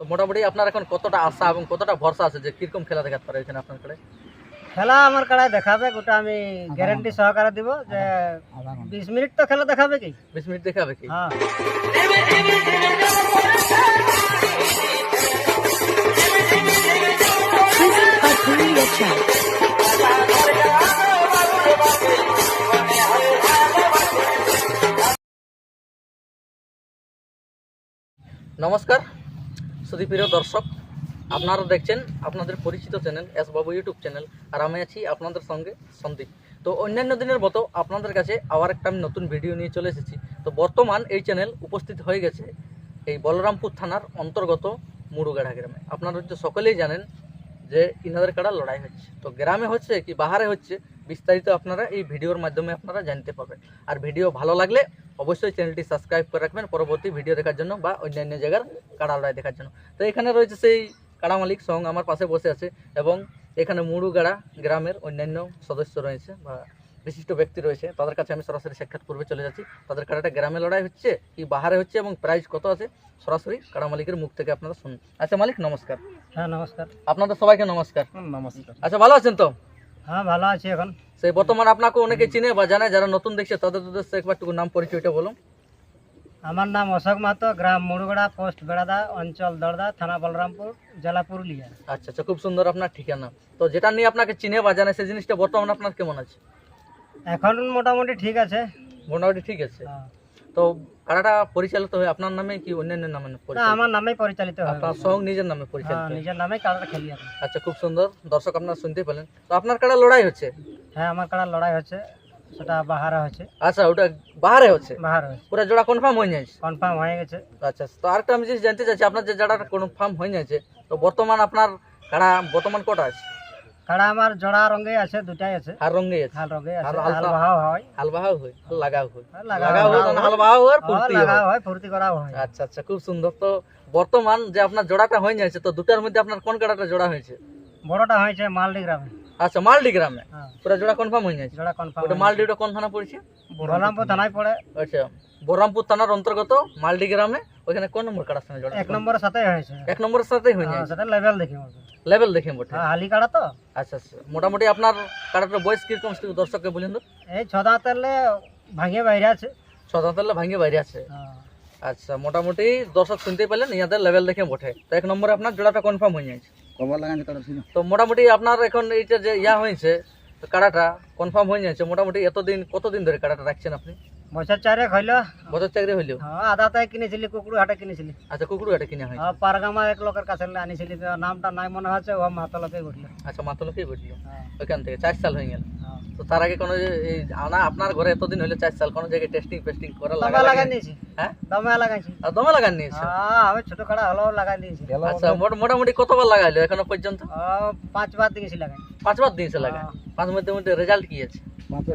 তো মোটামুটি আপনার এখন কতটা আশা এবং কতটা ভরসা আছে যে কীরকম খেলা দেখাতে পারে এখানে আপনার কাছে খেলা আমার কাড়ায় দেখাবে গোটা আমি গ্যারেন্টি সহকারে দিব যে বিশ মিনিট তো খেলা দেখাবে কি? বিশ মিনিট দেখাবে কি? হ্যাঁ। নমস্কার। সুদীপ্রিয় দর্শক, আপনারা দেখছেন আপনাদের পরিচিত channel S Babu YouTube channel, আর আমি আছি আপনাদের সঙ্গে সন্দীপ। তো অন্যান্য দিনের মতো আপনাদের কাছে আবার একটা আমি নতুন ভিডিও নিয়ে চলে এসেছি। তো বর্তমান এই চ্যানেল উপস্থিত হয়ে গেছে এই বলরামপুর থানার অন্তর্গত মুড়ুগাড়া গ্রামে। আপনারা হচ্ছে সকলেই জানেন যে ইনাদের কাড়া লড়াই হচ্ছে। তো গ্রামে হচ্ছে কি বাহারে হচ্ছে, বিস্তারিত আপনারা এই ভিডিওর মাধ্যমে আপনারা জানতে পারবেন। আর ভিডিও ভালো লাগলে অবশ্যই চ্যানেলটি সাবস্ক্রাইব করে রাখবেন পরবর্তী ভিডিও দেখার জন্য বা অন্যান্য জায়গার কাড়া লড়াই দেখার জন্য। তো এখানে রয়েছে সেই কাড়া মালিক সং আমার পাশে বসে আছে এবং এখানে মুড়ুগাড়া গ্রামের অন্যান্য সদস্য রয়েছে বা বিশিষ্ট ব্যক্তি রয়েছে। তাদের কাছে আমি সরাসরি সাক্ষাৎ করবে চলে যাচ্ছি। তাদের কাড়াটা গ্রামে লড়াই হচ্ছে কি বাহারে হচ্ছে এবং প্রাইস কত আছে সরাসরি কাড়া মালিকের মুখ থেকে আপনারা শুনুন। আচ্ছা মালিক নমস্কার। হ্যাঁ নমস্কার। আপনাদের সবাইকে নমস্কার। নমস্কার। আচ্ছা ভালো আছেন তো? হ্যাঁ ভালো আছি এখন। সেই বর্তমান আপনাকে অনেকে চিনে বা জানে যারা নতুন দেখছে তাদের উদ্দেশ্যে একবারটুকু নাম পরিচয়টা বলুন। আমার নাম অশোক মাহাতো গ্রাম মুড়গড়া পোস্ট বেড়াদা অঞ্চল দর্দা থানা বলরামপুর জেলা পুরুলিয়া। আচ্ছা আচ্ছা খুব সুন্দর আপনার ঠিকানা। তো যেটা নিয়ে আপনাকে চিনে বা জানে সেই জিনিসটা বর্তমান আপনার কেমন আছে? এখন মোটামুটি ঠিক আছে। মোটামুটি ঠিক আছে। হ্যাঁ। তো কারাটা পরিচালিত হয় আপনার নামে কি অন্যান্য নামে না আমার নামেই পরিচালিত হয় আপনার সং নিজের নামে হ্যাঁ পরিচালিত নিজের নামে কাড়াটা খেলি আচ্ছা খুব সুন্দর। দর্শক আপনারা শুনতে পেলেন। তো আপনার কারা লড়াই হচ্ছে? হ্যাঁ আমার কাড়া লড়াই হচ্ছে। সেটা বাহারে হচ্ছে। আচ্ছা ওটা বাহারে হচ্ছে? বাহারে হচ্ছে। পুরো জোড়া কনফার্ম হয়ে যাচ্ছে? কনফার্ম হয়ে গেছে। আচ্ছা তো আরেকটা আমি জিনিস জানতে চাচ্ছি আপনার যে জোড়াটা কনফার্ম হয়ে যাচ্ছে তো বর্তমান আপনার কারা বর্তমান কটা আছে? কাড়া আমার জোড়া রঙে আছে দুটাই আছে। হার রঙে আছে। হাল রঙে আছে হাল- হাল বাহাও হয়। হাল বাহাও হয় লাগাও হয়। লাগাও হয়। হাল বাহাও আর ফুর্তি লাগাও হয় ফুর্তি করাও হয়। আচ্ছা আচ্ছা খুব সুন্দর তো বর্তমান যে আপনার জোড়াটা হয়ে যাচ্ছে তো দুটার মধ্যে আপনার কোন কাটাটা জোড়া হয়েছে বড়টা হয়েছে মালডি গ্রামে আচ্ছা মালডি গ্রামে পুরো জোড়া কনফার্ম হয়ে যাচ্ছে জোড়া কনফার্ম ওটা মালডি ওটা কোন থানা পড়ছে বলরামপুর থানায় পড়ে আচ্ছা। বহরমপুর থানার অন্তর্গত মালডি গ্রামে ওখানে কোন নম্বর কাটার সঙ্গে জোড়া এক নম্বরের সাথে হয়েছে। এক নম্বরের সাথেই হয়ে হ্যাঁ, সেটা লেভেল দেখি লেভেল দেখে বটে। হ্যাঁ হালি কাড়া তো। আচ্ছা আচ্ছা। মোটামুটি আপনার কাটাটার বয়স কীরকম একটু দর্শককে বলেন তো? এই ছ দাঁতেরলে ভাঙিয়ে বাইরে আছে। ছদাতলা ভাঙে বাইরে আছে। হ্যাঁ। আচ্ছা মোটামুটি দর্শক শুনতেই পেলেন ইয়াদের লেভেল দেখে বটে। তো এক নম্বরে আপনার জোড়াটা কনফার্ম হয়ে যাচ্ছে তো মোটামুটি আপনার এখন এইটা যে ইয়া হয়েছে তো কাড়াটা কনফার্ম হয়ে যাচ্ছে মোটামুটি এতদিন কতদিন ধরে কাড়াটা রাখছেন আপনি? বছর চারে হইল। বছর চাকরি হইলেও হ্যাঁ আদাতে কিনেছিলি কুকুর হাটে কিনেছিলি। আচ্ছা কুকুরু কিনা হ্যাঁ পারগামা এক লোকের কাছে আনিছিলি নামটা নাই মনে হচ্ছে ও মাতলকে ঘটলো আচ্ছা হ্যাঁ। ওইখান থেকে চার সাল গেল। তো তার আগে কোনো আনা আপনার ঘরে এতদিন হইলে চার সাল কোনো জায়গায় টেস্টিং ফেস্টিং করা দমে লাগা লাগাই লাগে হ্যাঁ? দমে লাগাইছি আর দমে নিয়েছে? হ্যাঁ আমি ছোট হলো লাগাই দিয়েছি আচ্ছা মোট- মোটামুটি কতবার লাগাইলো এখনও পর্যন্ত? পাঁচবার দিয়েছি লাগাই। পাঁচবার দিয়েছে লাগা হ্যাঁ। পাঁচ মধ্যে মধ্যে রেজাল্ট কি আছে?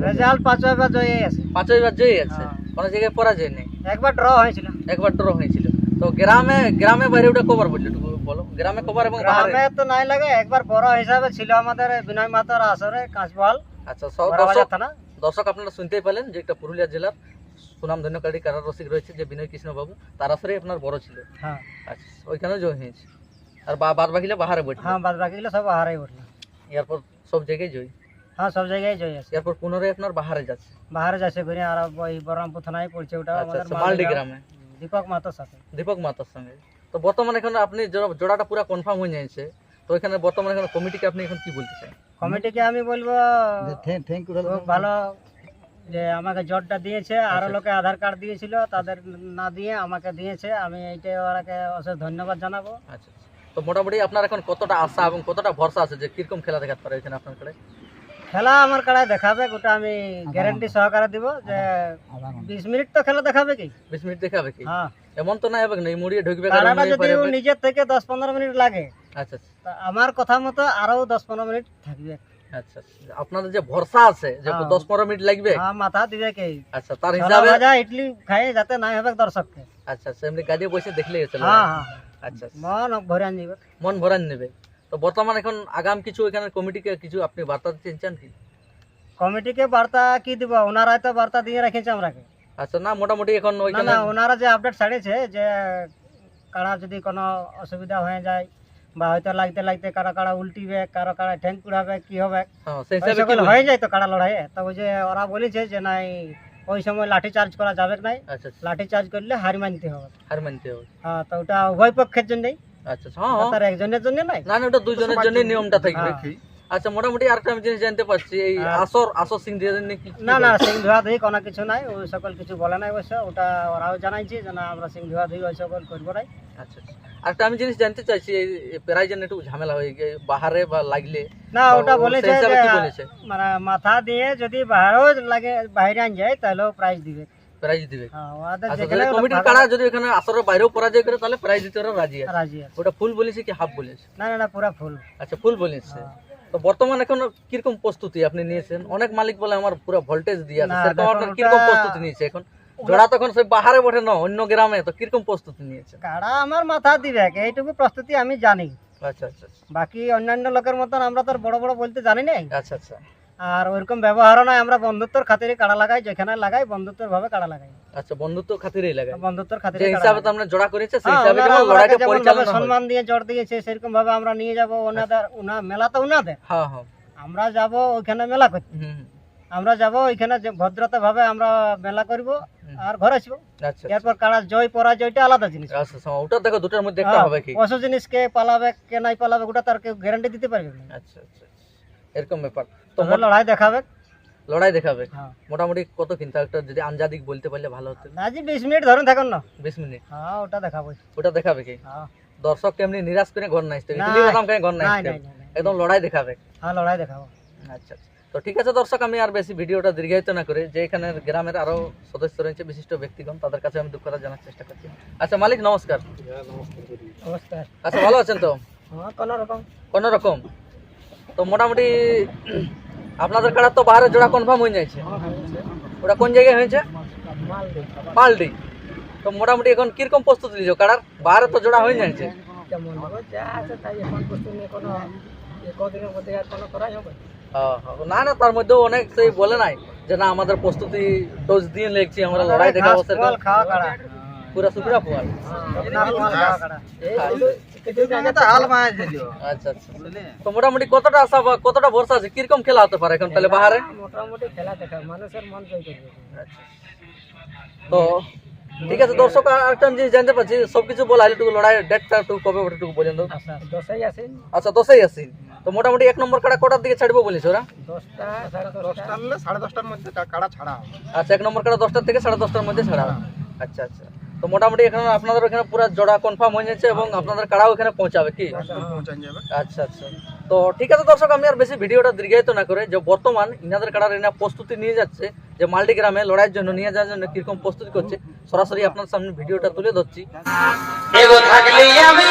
রেজাল্ট পাঁচবার জয় আছে পাঁচবার জয়ী আছে হ্যাঁ। কোনো জায়গায় পরাজয় নেই। একবার ড্র হয়েছিল। একবার ড্র হয়েছিল। তো গ্রামে গ্রামে বাইরে ওটা কবার বলল একটু বলো। গ্রামে কবার এবং বাহারে? গ্রামে তো নাই লাগে একবার বড় হিসাবে ছিল আমাদের বিনয় মাতার আসরে কাঁচবহাল আচ্ছা সব বড়বাজার দর্শক থানা। দর্শক আপনারা শুনতেই পেলেন যে একটা পুরুলিয়া জেলার সুনাম ধন্যকারী কারার রসিক রয়েছে যে বিনয় কৃষ্ণ বাবু। তার আসরে আপনার বড় ছিল। হ্যাঁ। আচ্ছা ওইখানেও জয় হয়েছে। আর বা- বাদ বাকিলে বাহারে বইছিল হ্যাঁ বাদ বাকিগুলো সব হারাই উঠল এরপর সব জায়গায় জয়। হ্যাঁ সব জায়গায় জয় আছে এরপর পুনরায় আপনার বাহারে যাচ্ছে। বাহারে যাচ্ছে ঘুরে আর ওই বহরমপুর থানায় পড়ছে ওটা আচ্ছা আমাদের আচ্ছা মালদি মালডি গ্রামে দীপক মাতার সাথে। দীপক মাতার সঙ্গে। তো বর্তমানে এখন আপনি জোড়াটা পুরো কনফার্ম হয়ে যাচ্ছে। তো এখানে বর্তমানে এখন কমিটিকে আপনি এখন কি বলতে চান? কমিটিকে আমি বলব খুব ভালো যে আমাকে জটটা দিয়েছে আরও আচ্ছা। লোকে আধার কার্ড দিয়েছিল তাদের না দিয়ে আমাকে দিয়েছে। আমি এইটা ওরাকে অশেষ ধন্যবাদ জানাব। আচ্ছা আচ্ছা। তো মোটামুটি আপনার এখন কতটা আশা এবং কতটা ভরসা আছে যে কীরকম খেলা দেখাতে পারে এখানে আপনার কাছে? খেলা আমার কাড়ায় দেখাবে গোটা আমি গ্যারেন্টি সহকারে দিব যে বিশ মিনিট তো খেলা দেখাবে কি? বিশ মিনিট দেখাবে কি? হ্যাঁ। এমন তো না হবে না মুড়িয়ে ঢুকবে কারণ কাড়াটা যদি নিজের থেকে দশ পনেরো মিনিট লাগে আচ্ছা আচ্ছা। তা আমার কথা মতো আরও দশ পনেরো মিনিট থাকবে। আচ্ছা আচ্ছা। আপনাদের যে ভরসা আছে যে হ্যাঁ। দশ পনেরো মিনিট লাগবে? হ্যাঁ মাথা দিবে কে? আচ্ছা তার হিসাবে ভাজা ইডলি খাই যাতে নাই হবে দর্শককে। আচ্ছা আচ্ছা এমনি গাড়ি বসে দেখলে চলে হ্যাঁ হ্যাঁ আচ্ছা আচ্ছা। মন ভরে আন যাবে মন ভরান নেবে তো বর্তমান এখন আগাম কিছু এখানে কমিটিকে কিছু আপনি বার্তা দিতে চান কি? কমিটিকে বার্তা কি দিব? ওনারাই তো বার্তা দিয়ে রেখেছে আমরাকে। আচ্ছা না মোটামুটি এখন না ওইখানে না ওনারা যে আপডেট ছাড়িয়েছে যে কাড়া যদি কোনো অসুবিধা হয়ে যায় বা হয়তো লাগতে লাগতে কারও কাড়া উল্টিবে কারও কাড়া ঠ্যাং কুড়াবে কি হবে? হ্যাঁ? হয়ে যায় তো কাড়া লড়াইয়ে। তো ওই যে ওরা বলেছে যে নাই ওই সময় লাঠি চার্জ করা যাবে নাই। আচ্ছা আচ্ছা। লাঠি চার্জ করলে হার মানতে হবে। হার মানতে হবে। হ্যাঁ তো ওটা উভয় পক্ষের জন্যই। আচ্ছা হ্যাঁ তার একজনের জন্য নাই? না না ওটা দুজনের জন্য নিয়মটা থাকবে। আচ্ছা মোটামুটি আরেকটা আমি জিনিস জানতে পারছি এই। আসর আসর সিং দিয়ে কি কি না না সিং ধোয়া ধুই কোনো কিছু নাই ওই সকল কিছু বলে নাই অবশ্য ওটা ওরাও জানাইছে যে না আমরা সিং ধোয়া ধুই ওই সকল করব নাই। আচ্ছা আরেকটা আমি জিনিস জানতে চাইছি এই প্রায় যেন একটু ঝামেলা হয়ে গিয়ে বাহারে বা লাগলে না ওটা বলেছে মানে মাথা দিয়ে যদি বাইরেও লাগে বাইরে আন যায় তাহলেও প্রাইজ দিবে। প্রাইজ দিবে। হ্যাঁ, কমিটির ভাগ- কাড়া যদি এখানে আসরের বাইরেও পরাজয় করে তাহলে প্রাইজ দিতে ওরা রাজি আছে। ওটা ফুল বলেছে কি হাফ বলেছে? না না না পুরা ফুল। আচ্ছা ফুল বলেছে। হ্যাঁ। তো বর্তমান এখন কীরকম প্রস্তুতি আপনি নিয়েছেন? অনেক মালিক বলে আমার পুরো ভোল্টেজ দিয়ে আছে। সেরকম আপনার কীরকম প্রস্তুতি নিয়েছে এখন? জোড়া তখন সে বাহারে বটে না অন্য গ্রামে তো কীরকম প্রস্তুতি নিয়েছে? কাড়া আমার মাথা দিবে এইটুকু প্রস্তুতি আমি জানি। আচ্ছা আচ্ছা আচ্ছা। বাকি অন্যান্য লোকের মতন আমরা তো বড় বড় বলতে জানি নাই। আচ্ছা আচ্ছা। আর ওইরকম ব্যবহারও নাই আমরা বন্ধুত্বর খাতিরে কাড়া লাগাই যেখানে লাগাই বন্ধুত্বর ভাবে কাড়া লাগাই। আচ্ছা বন্ধুত্ব খাতিরেই লাগে বন্ধুত্বর খাতিরে যে হিসাবে তো আমরা জোড়া করেছে সেই হ্যাঁ, হিসাবে যেমন লড়াইটা পরিচালনা। সম্মান দিয়ে জোর দিয়েছে সেরকম ভাবে আমরা নিয়ে যাব ওনাদের ওনা মেলা তো ওনাদের। হ্যাঁ হ্যাঁ। আমরা যাব ওইখানে মেলা করতে। আমরা যাব ওইখানে যে ভদ্রতা ভাবে আমরা মেলা করব আর ঘরে আসব। আচ্ছা আচ্ছা। এরপর কাড়া জয় পরাজয়টা আলাদা জিনিস। আচ্ছা আচ্ছা, ওটা দেখো দুটার মধ্যে একটা হ্যাঁ, হবে কি? অসু জিনিস কে পালাবে কে নাই পালাবে ওটা তার কেউ গ্যারান্টি দিতে পারবে না। আচ্ছা আচ্ছা। এরকম ব্যাপার। তো লড়াই দেখাবে। লড়াই দেখাবে। হ্যাঁ। মোটামুটি কত কিন্তু একটা যদি আঞ্জাদিক বলতে পারলে ভালো হতো। আজ বিশ মিনিট ধরুন থাকুন না। বিশ মিনিট। হ্যাঁ ওটা দেখাবো। ওটা দেখাবে কি? হ্যাঁ। দর্শক কেমনি নিরাশ করে ঘর নাই না। কেন ঘর নাই নাই নাই নাই, নাই। একদম লড়াই দেখাবে। হ্যাঁ লড়াই দেখাবো। আচ্ছা আচ্ছা। তো ঠিক আছে দর্শক আমি আর বেশি ভিডিওটা দীর্ঘায়িত না করে যে এখানে গ্রামের আরও সদস্য রয়েছে বিশিষ্ট ব্যক্তিগণ তাদের কাছে আমি দুঃখটা জানার চেষ্টা করছি। আচ্ছা মালিক নমস্কার। নমস্কার। আচ্ছা ভালো আছেন তো? হ্যাঁ কোনো রকম। কোনো রকম? তো মোটামুটি আপনাদের কাড়া তো বাইরে জোড়া কনফার্ম হয়ে যাচ্ছে ওটা কোন জায়গায় হয়েছে? পাল্টি তো মোটামুটি এখন কীরকম প্রস্তুতি নিয়েছো কাড়ার বাইরে তো জোড়া হয়ে যাচ্ছে। না না, তার মধ্যেও অনেক সেই বলে নাই যে, না, আমাদের প্রস্তুতি ডোজ দিয়ে লেগছি, আমরা লড়াই দেখাবো ঘাস পুরা সুপুরা পোয়াল আচ্ছা আচ্ছা। তো মোটামুটি কতটা আশা বা কতটা ভরসা আছে? কীরকম খেলা হতে পারে এখন তাহলে বাহারে? মোটামুটি খেলা দেখা মানুষের মন জয় করবে। তো ঠিক আছে দর্শক আর একটা আমি জানতে পারছি সবকিছু বলা একটু লড়াই ডেটটা একটু কবে ওটা একটু বলেন তো আচ্ছা দশই আসেন আচ্ছা দশই আসি তো মোটামুটি এক নম্বর কাটা কটার দিকে ছাড়বো বলিস ওরা? দশটা সাড়ে দশটা। সাড়ে দশটার মধ্যে কাড়া ছাড়া আচ্ছা এক নম্বর কাটা দশটার থেকে সাড়ে দশটার মধ্যে ছাড়া আচ্ছা আচ্ছা। তো মোটামুটি এখানে আপনাদের ওখানে পুরো জোড়া কনফার্ম হয়ে যাচ্ছে এবং আপনাদের কাড়াও এখানে পৌঁছাবে কি? আচ্ছা আচ্ছা। তো ঠিক আছে দর্শক, আমি আর বেশি ভিডিওটা দীর্ঘায়িত না করে যে বর্তমান ইনাদের কাড়ার এনা প্রস্তুতি নিয়ে যাচ্ছে, যে মাল্টি গ্রামে লড়াইয়ের জন্য, নিয়ে যাওয়ার জন্য কীরকম প্রস্তুতি করছে, সরাসরি আপনার সামনে ভিডিওটা তুলে ধরছি। থাকলে আমি